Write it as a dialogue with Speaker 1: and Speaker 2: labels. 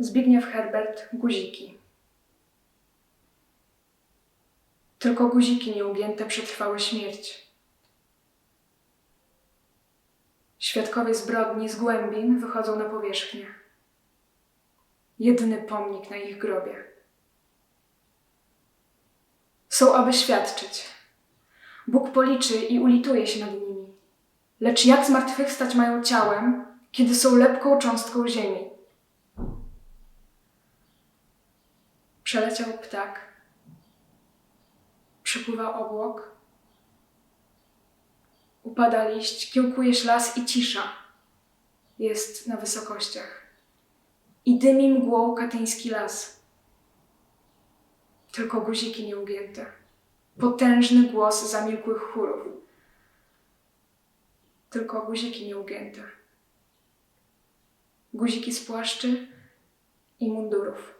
Speaker 1: Zbigniew Herbert Guziki. Tylko guziki nieugięte przetrwały śmierć. Świadkowie zbrodni z głębin wychodzą na powierzchnię. Jedyny pomnik na ich grobie. Są, aby świadczyć. Bóg policzy i ulituje się nad nimi. Lecz jak zmartwychwstać mają ciałem, kiedy są lepką cząstką ziemi? Przeleciał ptak. Przepływa obłok. Upada liść, kiełkujesz las i cisza. Jest na wysokościach. I dymi mgłą katyński las. Tylko guziki nieugięte. Potężny głos zamilkłych chórów. Tylko guziki nieugięte. Guziki z płaszczy i mundurów.